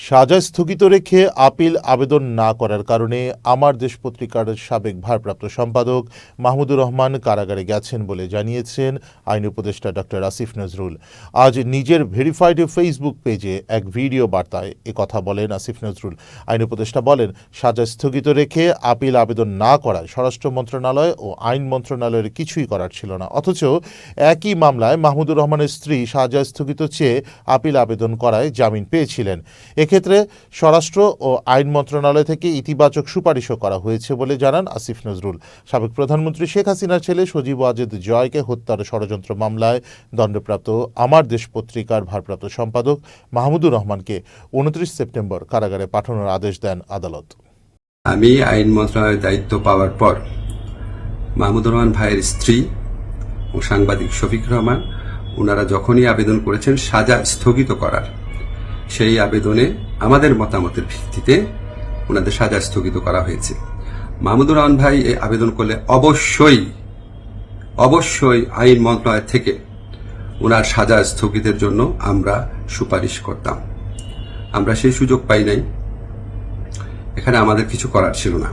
সাজা স্থগিত রেখে আপিল আবেদন না করার কারণে আমার দেশ পত্রিকার সাবেক ভারপ্রাপ্ত সম্পাদক মাহমুদুর রহমান কারাগারে গেছেন বলে জানিয়েছেন আইন উপদেষ্টা ডক্টর আসিফ নজরুল। আজ নিজের ভেরিফাইড ফেসবুক পেজে এক ভিডিও বার্তায় কথা বলেন আসিফ নজরুল। আইন উপদেষ্টা বলেন, সাজা স্থগিত রেখে আপিল আবেদন না করায় স্বরাষ্ট্র মন্ত্রণালয় ও আইন মন্ত্রণালয়ের কিছুই করার ছিল না। অথচ একই মামলায় মাহমুদুর রহমানের স্ত্রী সাজা স্থগিত চেয়ে আপিল আবেদন করায় জামিন পেয়েছিলেন। এক্ষেত্রে স্বরাষ্ট্র ও আইন মন্ত্রণালয় থেকে ইতিবাচক সুপারিশও করা হয়েছে বলে জানান আসিফ নজরুল। সাবেক প্রধানমন্ত্রী শেখ হাসিনার ছেলে সজীব ওয়াজেদ জয়কে হত্যার ষড়যন্ত্র মামলায় দণ্ডপ্রাপ্ত আমার দেশ পত্রিকার ভারপ্রাপ্ত সম্পাদক মাহমুদুর রহমানকে উনত্রিশ সেপ্টেম্বর কারাগারে পাঠানোর আদেশ দেন আদালত। আমি আইন মন্ত্রণালয়ের দায়িত্ব পাওয়ার পর মাহমুদুর রহমান ভাইয়ের স্ত্রী ও সাংবাদিক শফিক রহমান ওনারা যখনই আবেদন করেছেন সাজা স্থগিত করার। সেই আবেদনে আমাদের মতামতের ভিত্তিতে ওনাদের সাজা স্থগিত করা হয়েছে। মাহমুদুর রহমান ভাই এই আবেদন করলে অবশ্যই অবশ্যই আইন মন্ত্রণালয় থেকে ওনার সাজা স্থগিতের জন্য আমরা সুপারিশ করতাম। আমরা সেই সুযোগ পাই নাই। এখানে আমাদের কিছু করার ছিল না।